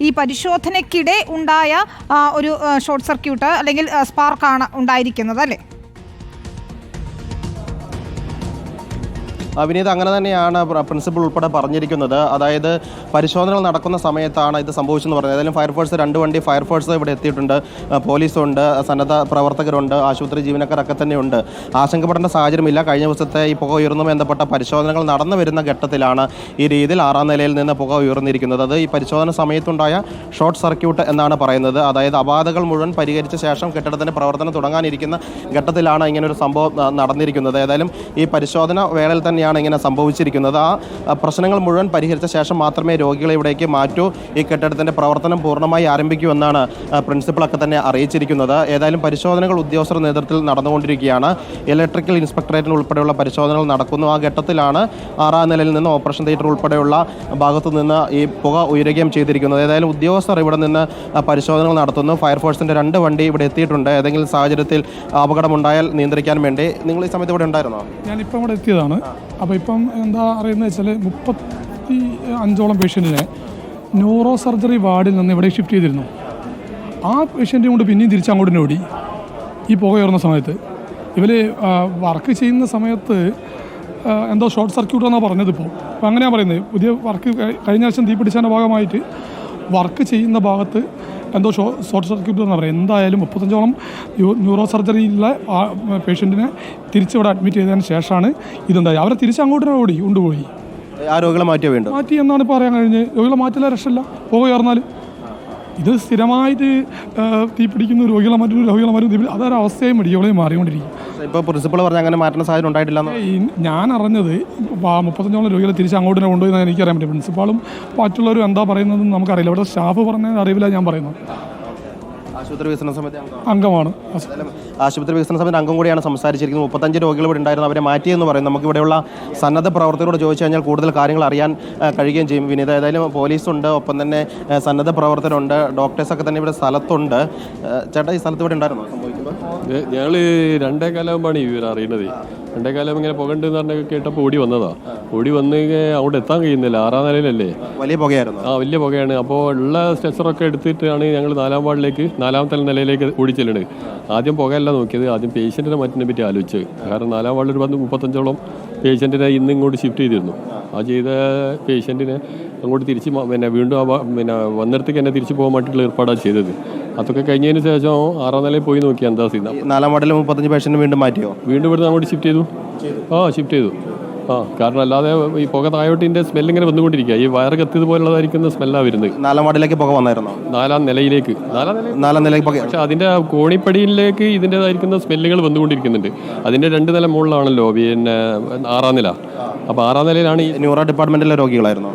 ഈ പരിശോധനയ്ക്കിടെ ഉണ്ടായ ഒരു ഷോർട്ട് സർക്യൂട്ട് അല്ലെങ്കിൽ സ്പാർക്കാണ് ഉണ്ടായിരിക്കുന്നത് അല്ലേ? വിനീത് അങ്ങനെ തന്നെയാണ് പ്രിൻസിപ്പൾ ഉൾപ്പെടെ പറഞ്ഞിരിക്കുന്നത്. അതായത് പരിശോധനകൾ നടക്കുന്ന സമയത്താണ് ഇത് സംഭവിച്ചെന്ന് പറഞ്ഞത്. ഏതായാലും ഫയർഫോഴ്സ് രണ്ട് വണ്ടി ഫയർഫോഴ്സ് ഇവിടെ എത്തിയിട്ടുണ്ട്. പോലീസുണ്ട് സന്നദ്ധ പ്രവർത്തകരുണ്ട് ആശുപത്രി ജീവനക്കാരൊക്കെ തന്നെയുണ്ട്. ആശങ്കപ്പെടേണ്ട സാഹചര്യമില്ല. കഴിഞ്ഞ ദിവസത്തെ ഈ പുക ഉയർന്നു ബന്ധപ്പെട്ട പരിശോധനകൾ നടന്നു വരുന്ന ഘട്ടത്തിലാണ് ഈ രീതിയിൽ ആറാം നിലയിൽ നിന്ന് പുക ഉയർന്നിരിക്കുന്നത്. അത് ഈ പരിശോധന സമയത്തുണ്ടായ ഷോർട്ട് സർക്യൂട്ട് എന്നാണ് പറയുന്നത്. അതായത് അപാധകൾ മുഴുവൻ പരിഹരിച്ച ശേഷം കെട്ടിടത്തിന്റെ പ്രവർത്തനം തുടങ്ങാനിരിക്കുന്ന ഘട്ടത്തിലാണ് ഇങ്ങനൊരു സംഭവം നടന്നിരിക്കുന്നത്. ഏതായാലും ഈ പരിശോധന വേളയിൽ തന്നെയാണ് ഇങ്ങനെ സംഭവിച്ചിരിക്കുന്നത്. ആ പ്രശ്നങ്ങൾ മുഴുവൻ പരിഹരിച്ച ശേഷം മാത്രമേ രോഗികളെ ഇവിടേക്ക് മാറ്റൂ. ഈ കെട്ടിടത്തിന്റെ പ്രവർത്തനം പൂർണമായി ആരംഭിക്കൂ എന്നാണ് പ്രിൻസിപ്പളൊക്കെ തന്നെ അറിയിച്ചിരിക്കുന്നത്. ഏതായാലും പരിശോധനകൾ ഉദ്യോഗസ്ഥരുടെ നേതൃത്വത്തിൽ നടന്നുകൊണ്ടിരിക്കുകയാണ്. ഇലക്ട്രിക്കൽ ഇൻസ്പെക്ടറേറ്റിന് ഉൾപ്പെടെയുള്ള പരിശോധനകൾ നടക്കുന്നു. ആ ഘട്ടത്തിലാണ് ആറാം നിലയിൽ നിന്ന് ഓപ്പറേഷൻ തിയേറ്റർ ഉൾപ്പെടെയുള്ള ഭാഗത്തു നിന്ന് ഈ പുക ഉയരുകയും ചെയ്തിരിക്കുന്നത്. ഏതായാലും ഉദ്യോഗസ്ഥർ ഇവിടെ നിന്ന് പരിശോധനകൾ നടത്തുന്നു. ഫയർഫോഴ്സിന്റെ രണ്ട് വണ്ടി ഇവിടെ എത്തിയിട്ടുണ്ട്. ഏതെങ്കിലും സാഹചര്യത്തിൽ അപകടമുണ്ടായാൽ നിയന്ത്രിക്കാൻ വേണ്ടി. നിങ്ങൾ ഈ സമയത്ത് ഇവിടെ ഉണ്ടായിരുന്നോ? ഞാനിപ്പോൾ ഇവിടെ എത്തിയതാണ്. അപ്പോൾ ഇപ്പം എന്താ അറിയുന്നത് വെച്ചാൽ മുപ്പത്തി അഞ്ചോളം പേഷ്യന്റിനെ ന്യൂറോ സർജറി വാർഡിൽ നിന്ന് ഇവിടെ ഷിഫ്റ്റ് ചെയ്തിരുന്നു. ആ പേഷ്യന്റെ കൊണ്ട് പിന്നെയും തിരിച്ച് അങ്ങോട്ട് ഓടി ഈ പുക ഉയർന്ന സമയത്ത്. ഇവർ വർക്ക് ചെയ്യുന്ന സമയത്ത് എന്തോ ഷോർട്ട് സർക്യൂട്ട് എന്നാണ് പറഞ്ഞത് ഇപ്പോൾ അപ്പോൾ അങ്ങനെയാണ് പറയുന്നത്. പുതിയ വർക്ക് കഴിഞ്ഞ ആഴ്ച തീ പിടിച്ചതിന്റെ ഭാഗമായിട്ട് വർക്ക് ചെയ്യുന്ന ഭാഗത്ത് എന്തോ ഷോ ഷോർട്ട് സർക്യൂട്ട് എന്ന് പറയുന്നത് എന്തായാലും മുപ്പത്തഞ്ചോളം ന്യൂറോ സർജറിയിലെ പേഷ്യന്റിനെ തിരിച്ചിവിടെ അഡ്മിറ്റ് ചെയ്തതിന് ശേഷമാണ് ഇതെന്തായി? അവരെ തിരിച്ച് അങ്ങോട്ട് ഓടി കൊണ്ടുപോയി. ആ രോഗികളെ മാറ്റിയോ വീണ്ടും? മാറ്റി എന്നാണ് പറയാൻ കഴിഞ്ഞ് രോഗികളെ മാറ്റില്ല രക്ഷമില്ല പോകുക ഉയർന്നാൽ ഇത് സ്ഥിരമായിട്ട് തീപിടിക്കുന്ന തീ പിടിക്കുന്ന രോഗികളെ മാറ്റി രോഗികളെ മാറ്റി അതൊരവസ്ഥയും മെഡിക്കോളായി മാറിക്കൊണ്ടിരിക്കും. ഇപ്പോൾ പ്രിൻസിപ്പൾ പറഞ്ഞ അങ്ങനെ മാറ്റുന്ന സാഹചര്യം ഉണ്ടായിട്ടില്ല ഞാൻ അറിഞ്ഞത് മുപ്പത്തഞ്ചോളം രോഗികളെ തിരിച്ച് അങ്ങോട്ട് കൊണ്ടുപോയി എനിക്കറിയാൻ പറ്റും. പ്രിൻസിപ്പാളും മറ്റുള്ളവരും എന്താ പറയുന്നതെന്ന് നമുക്കറിയില്ല. ഇവിടെ സ്റ്റാഫ് പറഞ്ഞ അറിവില്ല ഞാൻ പറയുന്നത്. ആശുപത്രി വികസന സമിതി അംഗം. അംഗമാണ്. ആശുപത്രി വികസന സമിതി അംഗം കൂടിയാണ് സംസാരിച്ചിരിക്കുന്നത്. മുപ്പത്തഞ്ച് രോഗികൾ ഇവിടെ ഉണ്ടായിരുന്നു. അവരെ മാറ്റിയെന്ന് പറയും നമുക്ക് ഇവിടെയുള്ള സന്നദ്ധ പ്രവർത്തകരോട് ചോദിച്ചു കഴിഞ്ഞാൽ കൂടുതൽ കാര്യങ്ങൾ അറിയാൻ കഴിയുകയും ചെയ്യും. വിനീത ഏതായാലും പോലീസുണ്ട്. ഒപ്പം തന്നെ സന്നദ്ധ പ്രവർത്തകരുണ്ട്. ഡോക്ടേഴ്സൊക്കെ തന്നെ ഇവിടെ സ്ഥലത്തുണ്ട്. ചേട്ടാ ഈ സ്ഥലത്ത് ഇവിടെ ഉണ്ടായിരുന്നോ? ഞങ്ങൾ രണ്ടേ കാലമാകുമ്പോഴാണ് ഈ വിവരം അറിയുന്നത്. രണ്ടേ കാലം ഇങ്ങനെ പുകണ്ടെന്ന് പറഞ്ഞൊക്കെ കേട്ടപ്പോൾ ഓടി വന്നതാ. ഓടി വന്ന് അവിടെ എത്താൻ കഴിയുന്നില്ല. ആറാം നിലയിലല്ലേ? വലിയ പുകയായിരുന്നു. ആ വലിയ പുകയാണ്. അപ്പോൾ ഉള്ള സ്ട്രെച്ചറൊക്കെ എടുത്തിട്ടാണ് ഞങ്ങൾ നാലാം വാർഡിലേക്ക് നാലാമത്തെ നിലയിലേക്ക് ഓടി ചെല്ലുന്നത്. ആദ്യം പുകയല്ല നോക്കിയത്. ആദ്യം പേഷ്യന്റിനെ മാറ്റിനെ പറ്റി ആലോചിച്ച്. കാരണം നാലാം വാർഡിൽ ഒരു പത്ത് മുപ്പത്തഞ്ചോളം പേഷ്യന്റിനെ ഇന്ന് ഇങ്ങോട്ട് ഷിഫ്റ്റ് ചെയ്തിരുന്നു. ആ ചെയ്ത പേഷ്യന്റിനെ അങ്ങോട്ട് തിരിച്ച് പിന്നെ വീണ്ടും ആ പിന്നെ വന്നിടത്തേക്ക് തന്നെ തിരിച്ച് പോകാൻ വേണ്ടിയിട്ടുള്ള ഏർപ്പാടാണ് ചെയ്തത്. അതൊക്കെ കഴിഞ്ഞതിന് ശേഷം ആറാം നിലയിൽ പോയി നോക്കി എന്താ സീന നാലാം വാർഡിൽ മുപ്പത്തഞ്ച് പേഷ്യന്റ് വീണ്ടും മാറ്റിയോ? വീണ്ടും ഇവിടുന്ന് അങ്ങോട്ട് ഷിഫ്റ്റ് ചെയ്തു. ആ ഷിഫ്റ്റ് ചെയ്തു. ആ കാരണം അല്ലാതെ ഈ പുക തായോട്ടിന്റെ സ്മെല്ല് ഇങ്ങനെ വന്നുകൊണ്ടിരിക്കുക. ഈ വയറ് കത്തിയത് പോലുള്ളതായിരിക്കുന്ന സ്മെല്ലാണ് വരുന്നത്. നാലാം വാർഡിലേക്ക് പുക വന്നായിരുന്നോ? നാലാം നിലയിലേക്ക്. നാലാം നില നാലാം നിലയ്ക്ക് പുക പക്ഷെ അതിന്റെ ആ കോണിപ്പടിയിലേക്ക് ഇതിന്റെതായിരിക്കുന്ന സ്മെല്ലുകൾ വന്നുകൊണ്ടിരിക്കുന്നുണ്ട്. അതിന്റെ രണ്ട് നില മുകളിലാണല്ലോ പിന്നെ ആറാം നില. അപ്പോൾ ആറാം നിലയിലാണ് ഈ ന്യൂറോ ഡിപ്പാർട്ട്മെന്റിലെ രോഗികളായിരുന്നു?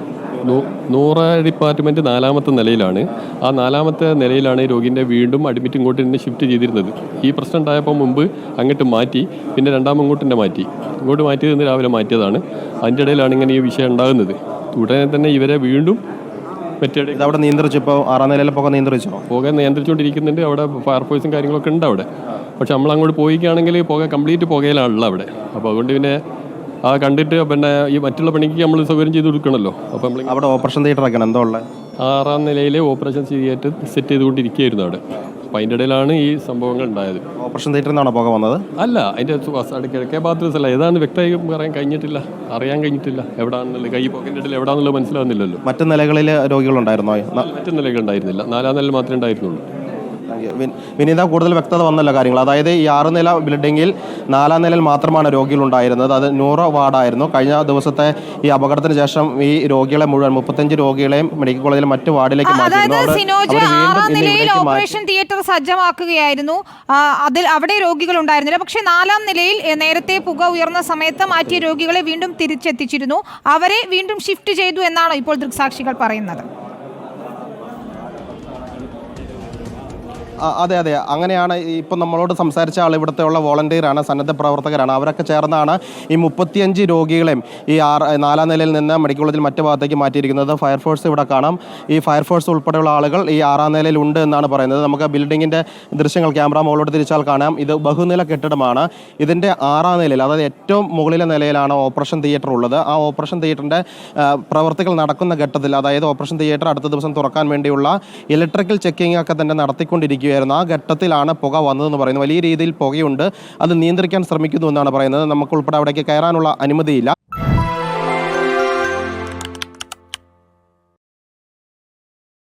നൂറ് ഡിപ്പാർട്ട്മെന്റ് നാലാമത്തെ നിലയിലാണ്. ആ നാലാമത്തെ നിലയിലാണ് ഈ രോഗിന്റെ വീണ്ടും അഡ്മിറ്റ് ഇങ്ങോട്ട് തന്നെ ഷിഫ്റ്റ് ചെയ്തിരുന്നത്. ഈ പ്രശ്നം ഉണ്ടായപ്പോൾ മുമ്പ് അങ്ങോട്ട് മാറ്റി പിന്നെ രണ്ടാം ഇങ്ങോട്ട് തന്നെ മാറ്റി. ഇങ്ങോട്ട് മാറ്റിയത് ഇന്ന് രാവിലെ മാറ്റിയതാണ്. അതിന്റെ ഇടയിലാണ് ഇങ്ങനെ ഈ വിഷയം ഉണ്ടാകുന്നത്. ഉടനെ തന്നെ ഇവരെ വീണ്ടും മറ്റേ അവിടെ നിയന്ത്രിച്ചു. ഇപ്പോൾ ആറാം നിലയിലെ പോകാൻ നിയന്ത്രിച്ചോ? പോകാൻ നിയന്ത്രിച്ചുകൊണ്ടിരിക്കുന്നുണ്ട്. അവിടെ ഫയർഫോഴ്സും കാര്യങ്ങളൊക്കെ ഉണ്ട് അവിടെ. പക്ഷെ നമ്മൾ അങ്ങോട്ട് പോയിക്കുകയാണെങ്കിൽ പുക കംപ്ലീറ്റ് പുകയിലാണല്ലോ അവിടെ. അപ്പോൾ അതുകൊണ്ട് പിന്നെ ആ കണ്ടിട്ട് പിന്നെ ഈ മറ്റുള്ള പണിക്ക് നമ്മൾ സൗകര്യം ചെയ്ത് കൊടുക്കണമല്ലോ അപ്പോൾ നമ്മൾ അവിടെ ഓപ്പറേഷൻ തിയേറ്റർ ആക്കണം. എന്തോ ഉള്ളത് ആറാം നിലയിലെ ഓപ്പറേഷൻ തിയേറ്റർ സെറ്റ് ചെയ്തുകൊണ്ടിരിക്കുകയായിരുന്നു അവിടെ. അപ്പോൾ അതിന്റെ ഇടയിലാണ് ഈ സംഭവങ്ങൾ ഉണ്ടായത്. ഓപ്പറേഷൻ തിയേറ്ററിൽ നിന്നാണോ പോകാൻ വന്നത്? അല്ല അതിന്റെ അടുത്ത് കിഴക്കേ ഭാഗത്ത് അല്ല. ഏതാണെന്ന് വ്യക്തമായി പറയാൻ കഴിഞ്ഞിട്ടില്ല. അറിയാൻ കഴിഞ്ഞിട്ടില്ല. എവിടെയാണെന്നുള്ളത് കൈ പോക്കറ്റിന്റെ ഇടയിൽ എവിടെയാണെന്നുള്ളത് മനസ്സിലാവുന്നില്ലല്ലോ. മറ്റു നിലകളിൽ രോഗികളുണ്ടായിരുന്നോ? മറ്റു നിലകളുണ്ടായിരുന്നില്ല നാലാം നില മാത്രമേ ഉണ്ടായിരുന്നുള്ളൂ. വിനീത കൂടുതൽ വ്യക്തത വന്നല്ലോ കാര്യങ്ങൾ. അതായത് ഈ ആറ് നില ബിൽഡിങ്ങിൽ നാലാം നിലയിൽ മാത്രമാണ് രോഗികൾ ഉണ്ടായിരുന്നത് അത് ന്യൂറോ വാർഡായിരുന്നു. കഴിഞ്ഞ ദിവസത്തെ ഈ അപകടത്തിന് ശേഷം ഈ രോഗികളെ മുഴുവൻ മുപ്പത്തഞ്ച് രോഗികളെയും മെഡിക്കൽ കോളേജിലെ മറ്റ് വാർഡിലേക്ക് മാറ്റിയിരുന്നു. അവിടെ സിനോജ് ആറാം നിലയിൽ ഓപ്പറേഷൻ തിയേറ്റർ സജ്ജമാക്കുകയായിരുന്നു. അതിൽ അവിടെ രോഗികൾ ഉണ്ടായിരുന്നില്ല പക്ഷേ നാലാം നിലയിൽ നേരത്തെ പുക ഉയർന്ന സമയത്ത് മാറ്റിയ രോഗികളെ വീണ്ടും തിരിച്ചെത്തിച്ചിരുന്നു. അവരെ വീണ്ടും ഷിഫ്റ്റ് ചെയ്തു എന്നാണ് ഇപ്പോൾ ദൃക്സാക്ഷികൾ പറയുന്നത്. അതെ അതെ. അങ്ങനെയാണ് ഇപ്പം നമ്മളോട് സംസാരിച്ച ആൾ ഇവിടുത്തെ ഉള്ള വോളണ്ടിയറാണ് സന്നദ്ധ പ്രവർത്തകരാണ്. അവരൊക്കെ ചേർന്നാണ് ഈ മുപ്പത്തിയഞ്ച് രോഗികളെയും ഈ ആറ് നാലാം നിലയിൽ നിന്ന് മെഡിക്കൽ കോളേജിൽ മറ്റു ഭാഗത്തേക്ക് മാറ്റിയിരിക്കുന്നത്. ഫയർഫോഴ്സ് ഇവിടെ കാണാം. ഈ ഫയർഫോഴ്സ് ഉൾപ്പെടെയുള്ള ആളുകൾ ഈ ആറാം നിലയിൽ ഉണ്ട് എന്നാണ് പറയുന്നത്. നമുക്ക് ബിൽഡിങ്ങിന്റെ ദൃശ്യങ്ങൾ ക്യാമറ മുകളിലോട്ട് തിരിച്ചാൽ കാണാം. ഇത് ബഹുനില കെട്ടിടമാണ്. ഇതിന്റെ ആറാം നിലയിൽ അതായത് ഏറ്റവും മുകളിലെ നിലയിലാണ് ഓപ്പറേഷൻ തിയേറ്റർ ഉള്ളത്. ആ ഓപ്പറേഷൻ തിയേറ്ററിന്റെ പ്രവർത്തികൾ നടക്കുന്ന ഘട്ടത്തിൽ അതായത് ഓപ്പറേഷൻ തിയേറ്റർ അടുത്ത ദിവസം തുറക്കാൻ വേണ്ടിയുള്ള ഇലക്ട്രിക്കൽ ചെക്കിംഗ് ഒക്കെ തന്നെ നടത്തിക്കൊണ്ടിരിക്കുകയായിരുന്നു ആ ഘട്ടത്തിലാണ് പുക വന്നതെന്ന് പറയുന്നത്. വലിയ രീതിയിൽ പുകയുണ്ട്. അത് നിയന്ത്രിക്കാൻ ശ്രമിക്കുന്നു എന്നാണ് പറയുന്നത്. നമുക്ക് ഉൾപ്പെടെ അവിടേക്ക് കയറാനുള്ള അനുമതിയില്ല.